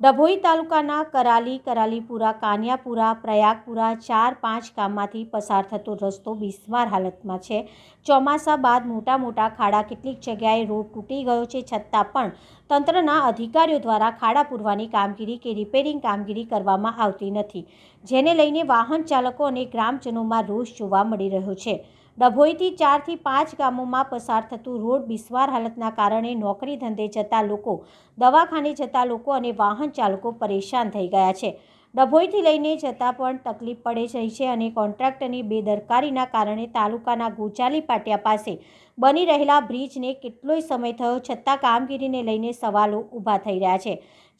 ડભોઈ તાલુકાના કરાલી, કરાલીપુરા, કાનિયાપુરા, પ્રયાગપુરા ચાર પાંચ ગામમાંથી પસાર થતો રસ્તો બિસ્માર હાલતમાં છે. ચોમાસા બાદ મોટા મોટા ખાડા કેટલીક જગ્યાએ રોડ તૂટી ગયો છે, છતાં પણ તંત્રના અધિકારીઓ દ્વારા ખાડા પૂરવાની કામગીરી કે રિપેરિંગ કામગીરી કરવામાં આવતી નથી, જેને લઈને વાહન ચાલકો અને ગ્રામજનોમાં રોષ જોવા મળી રહ્યો છે. ડભોઈથી ચારથી પાંચ ગામોમાં પસાર થતું રોડ બિસ્વાર હાલતના કારણે નોકરી ધંધે જતા લોકો, દવાખાને જતા લોકો અને વાહન ચાલકો પરેશાન થઈ ગયા છે. ડભોઈથી લઈને જતાં પણ તકલીફ પડે રહી છે અને કોન્ટ્રાક્ટરની બેદરકારીના કારણે તાલુકાના ગોચાલી પાટિયા પાસે બની રહેલા બ્રિજને કેટલોય સમય થયો છતાં કામગીરીને લઈને સવાલો ઊભા થઈ રહ્યા છે.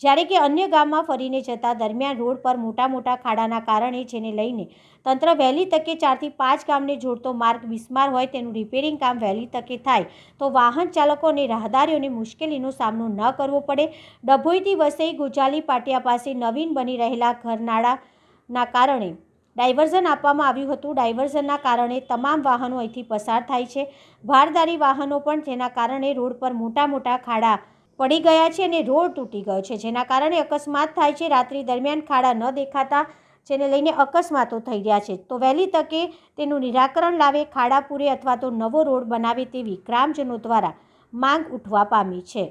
જ્યારે કે અન્ય ગામમાં ફરીને જતા દરમિયાન રોડ પર મોટા મોટા ખાડાના કારણે જેને લઈને તંત્ર વહેલી તકે ચારથી પાંચ ગામને જોડતો માર્ગ બિસ્માર હોય તેનું રિપેરિંગ કામ વહેલી તકે થાય, તો વાહન ચાલકો અને રાહદારીઓને મુશ્કેલીનો સામનો ન કરવો પડે. ડભોઈથી વસઈ ગુજાલી પાટિયા પાસે નવીન બની રહેલા ઘરનાળાના કારણે ડાયવર્ઝન આપવામાં આવ્યું હતું. ડાયવર્ઝનના કારણે તમામ વાહનો અહીંથી પસાર થાય છે. ભારદારી વાહનો પણ જેના કારણે રોડ પર મોટા મોટા ખાડા પડી ગયા છે અને રોડ તૂટી ગયો છે, જેના કારણે અકસ્માત થાય છે. રાત્રિ દરમિયાન ખાડા ન દેખાતા, જેને લઈને અકસ્માતો થઈ રહ્યા છે. તો વહેલી તકે તેનું નિરાકરણ લાવે, ખાડા પૂરે અથવા તો નવો રોડ બનાવે તેવી ગ્રામજનો દ્વારા માંગ ઉઠવા પામી છે.